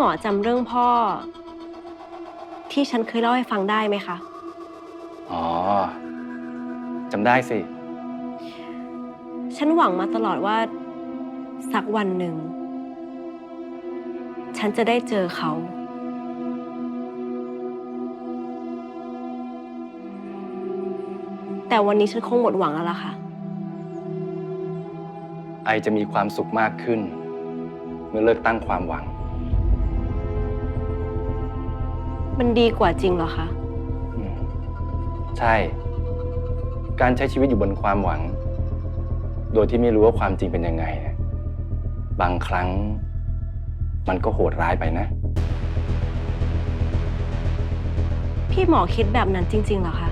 มอจำเรื่องพ่อ ที่ฉันเคยเล่าให้ฟังได้ไหมคะ อ๋อจำได้สิ ฉันหวังมาตลอดว่า สักวันหนึ่ง ฉันจะได้เจอเขา แต่วันนี้ฉันคงหมดหวังแล้วล่ะค่ะ ไอจะมีความสุขมากขึ้น เมื่อเลิกตั้งความหวัง มันดีกว่าจริงเหรอคะอืมใช่ การใช้ชีวิตอยู่บนความหวัง โดยที่ไม่รู้ว่าความจริงเป็นยังไงเนี่ยบางครั้ง มันก็โหดร้ายไปนะ พี่หมอคิดแบบนั้นจริง ๆ เหรอคะ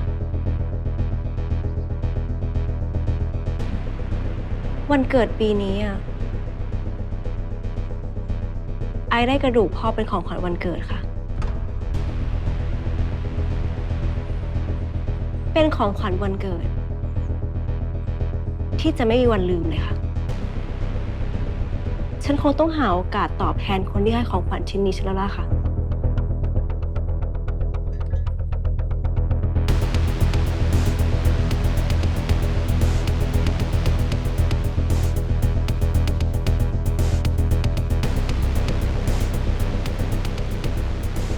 วันเกิดปีนี้อะไอได้กระดูกพ่อเป็นของขวัญวันเกิดค่ะ เป็นของขวัญวันเกิด ที่จะไม่มีวันลืมเลยค่ะ ฉันคงต้องหาโอกาสตอบแทนคนที่ให้ของขวัญชิ้นนี้ฉันแล้วล่ะค่ะ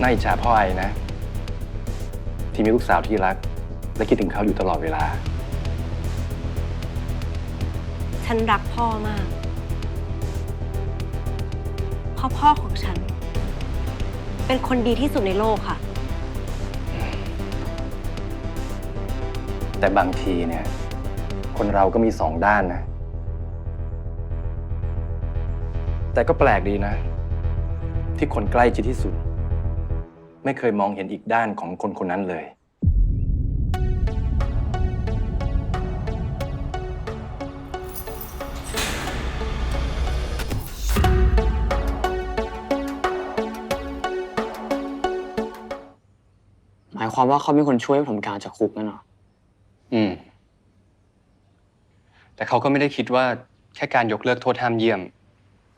น่าอิจฉาพ่อไอ้นะ ที่มีลูกสาวที่รัก และคิดถึงเขาอยู่ตลอดเวลา ฉันรักพ่อมากเพราะพ่อของฉัน เป็นคนดีที่สุดในโลกค่ะ แต่บางทีเนี่ย คนเราก็มีสองด้านนะ แต่ก็แปลกดีนะ ที่คนใกล้ชิดที่สุด ไม่เคยมองเห็นอีกด้านของคนคนนั้นเลยายความว่าเขาเป็นคนช่วยผมการจากคุกนั่นเหรอ อืม แต่เขาก็ไม่ได้คิดว่าแค่การยกเลิกโทษห้ามเยี่ยม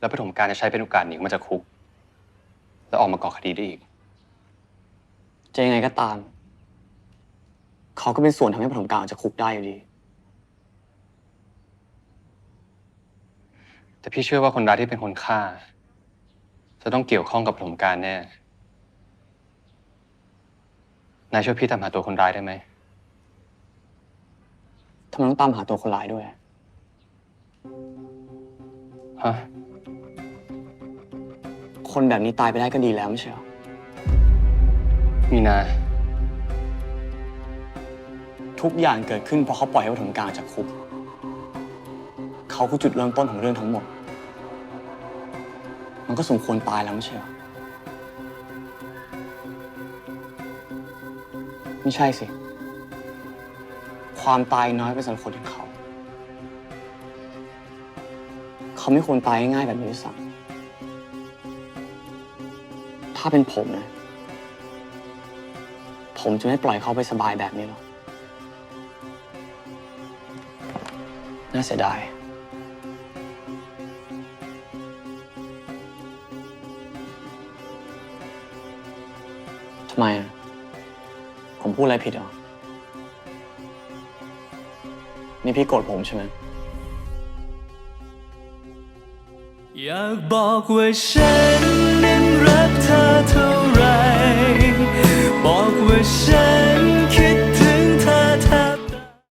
แล้วปฐมการจะใช้เป็นโอกาสหนีออกมาจากคุก แล้วออกมาก่อคดีได้อีก จะยังไงก็ตาม เขาก็เป็นส่วนทำให้ผมการออกจากคุกได้อยู่ดี แต่พี่เชื่อว่าคนร้ายที่เป็นคนฆ่า จะต้องเกี่ยวข้องกับปฐมการแน่ นายช่วยพี่ตามหาตัวคนร้ายได้ไหมทำไมต้องตามหาตัวคนร้ายด้วย ฮะ คนแบบนี้ตายไปได้ก็ดีแล้วไม่ใช่เหรอ มีนา ทุกอย่างเกิดขึ้นเพราะเขาปล่อยให้ปฐมการออกจากคุก เขาคือจุดเริ่มต้นของเรื่องทั้งหมด มันก็สมควรตายแล้วไม่ใช่เหรอ ไม่ใช่สิ ความตายน้อยเป็นสำหรับคนอย่างเขา เขาไม่ควรตายง่ายๆแบบนี้ด้วยซ้ำถ้าเป็นผมนะ ผมจะไม่ปล่อยเขาไปสบายแบบนี้หรอก น่าเสียดาย ทำไมอะ ผมพูดอะไรผิดเหรอ นี่พี่โกรธผมใช่ไหม อยากบอกว่าฉัน